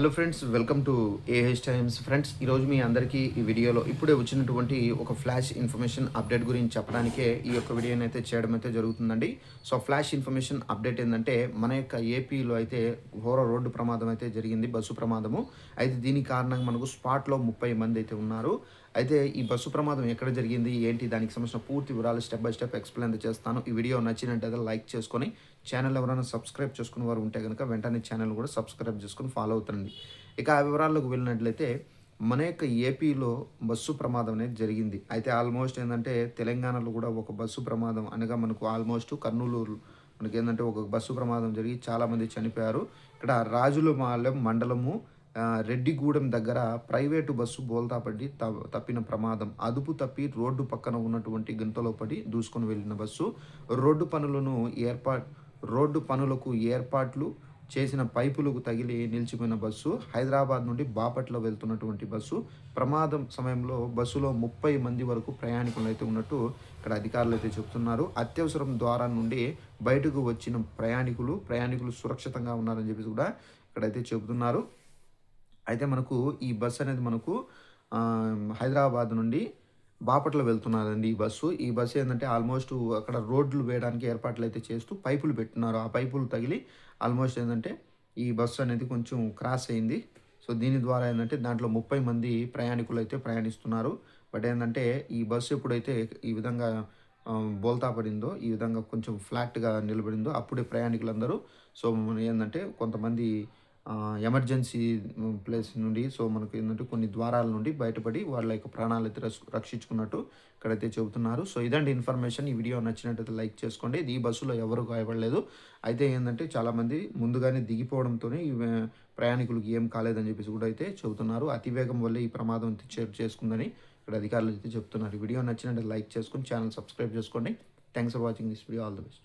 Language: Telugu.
Hello friends welcome to AH Times friends ఈరోజు మీ అందరికీ ఈ వీడియోలో ఇప్పుడే వచ్చినటువంటి ఒక ఫ్లాష్ ఇన్ఫర్మేషన్ అప్డేట్ గురించి చెప్పడానికే ఈ యొక్క వీడియోని అయితే చేయడం అయితే జరుగుతుందండి. సో ఫ్లాష్ ఇన్ఫర్మేషన్ అప్డేట్ ఏంటంటే మన యొక్క ఏపీలో అయితే ఘోర రోడ్డు ప్రమాదం అయితే జరిగింది బస్సు ప్రమాదము. అయితే దీని కారణంగా మనకు స్పాట్లో ముప్పై మంది అయితే ఉన్నారు. అయితే ఈ బస్సు ప్రమాదం ఎక్కడ జరిగింది ఏంటి దానికి సంబంధించిన పూర్తి వివరాలు స్టెప్ బై స్టెప్ ఎక్స్ప్లెయిన్ చేస్తాను. ఈ వీడియో నచ్చినట్టయితే లైక్ చేసుకొని ఛానల్ ఎవరైనా సబ్స్క్రైబ్ చేసుకున్న వారు ఉంటే కనుక వెంటనే ఛానల్ కూడా సబ్స్క్రైబ్ చేసుకుని ఫాలో అవుతుంది ఇక ఆ వివరాల్లోకి వెళ్ళినట్లయితే మన యొక్క ఏపీలో బస్సు ప్రమాదం అనేది జరిగింది. అయితే ఆల్మోస్ట్ ఏంటంటే తెలంగాణలో కూడా ఒక బస్సు ప్రమాదం అనగా మనకు ఆల్మోస్ట్ కర్నూలు మనకి ఏంటంటే ఒక బస్సు ప్రమాదం జరిగి చాలామంది చనిపోయారు. ఇక్కడ రాజులమాలెం మండలము రెడ్డిగూడెం దగ్గర ప్రైవేటు బస్సు బోల్తాపడి త- తప్పిన ప్రమాదం. అదుపు తప్పి రోడ్డు పక్కన ఉన్నటువంటి గుంతలో పడి దూసుకొని వెళ్ళిన బస్సు. రోడ్డు పనులను ఏర్పాటు రోడ్డు పనులకు ఏర్పాట్లు చేసిన పైపులకు తగిలి నిలిచిపోయిన బస్సు. హైదరాబాద్ నుండి బాపట్ల వెళ్తున్నటువంటి బస్సు. ప్రమాదం సమయంలో బస్సులో ముప్పై మంది వరకు ప్రయాణికులు అయితే ఉన్నట్టు ఇక్కడ అధికారులు అయితే చెప్తున్నారు. అత్యవసరం ద్వారా నుండి బయటకు వచ్చిన ప్రయాణికులు ప్రయాణికులు సురక్షితంగా ఉన్నారని చెప్పేసి కూడా ఇక్కడైతే చెబుతున్నారు. అయితే మనకు ఈ బస్సు అనేది మనకు హైదరాబాద్ నుండి బాపట్ల వెళ్తున్నారండి ఈ బస్సు. ఈ బస్సు ఏంటంటే ఆల్మోస్ట్ అక్కడ రోడ్లు వేయడానికి ఏర్పాట్లు అయితే చేస్తూ పైపులు పెట్టున్నారు ఆ పైపులు తగిలి ఆల్మోస్ట్ ఏంటంటే ఈ బస్సు అనేది కొంచెం క్రాస్ అయింది. సో దీని ద్వారా ఏంటంటే దాంట్లో ముప్పై మంది ప్రయాణికులు అయితే ప్రయాణిస్తున్నారు. బట్ ఏంటంటే ఈ బస్సు ఎప్పుడైతే ఈ విధంగా బోల్తా పడిందో ఈ విధంగా కొంచెం ఫ్లాట్గా నిలబడిందో అప్పుడే ప్రయాణికులందరూ. సో ఏంటంటే కొంతమంది ఎమర్జెన్సీ ప్లేస్ నుండి సో మనకు ఏంటంటే కొన్ని ద్వారాల నుండి బయటపడి వాళ్ళ యొక్క ప్రాణాలు అయితే రక్షించుకున్నట్టు ఇక్కడైతే చెబుతున్నారు. సో ఇదండి ఇన్ఫర్మేషన్. ఈ వీడియో నచ్చినట్టయితే లైక్ చేసుకోండి. ఇది ఈ బస్సులో ఎవరు గాయపడలేదు. అయితే ఏంటంటే చాలామంది ముందుగానే దిగిపోవడంతో ప్రయాణికులకు ఏం కాలేదని చెప్పేసి కూడా అయితే చెబుతున్నారు. అతివేగం వల్ల ఈ ప్రమాదం చే- చేసుకుందని ఇక్కడ అధికారులు అయితే చెప్తున్నారు వీడియో నచ్చినట్టు లైక్ చేసుకొని ఛానల్ సబ్స్క్రైబ్ చేసుకోండి. Thanks for watching this video. All the best.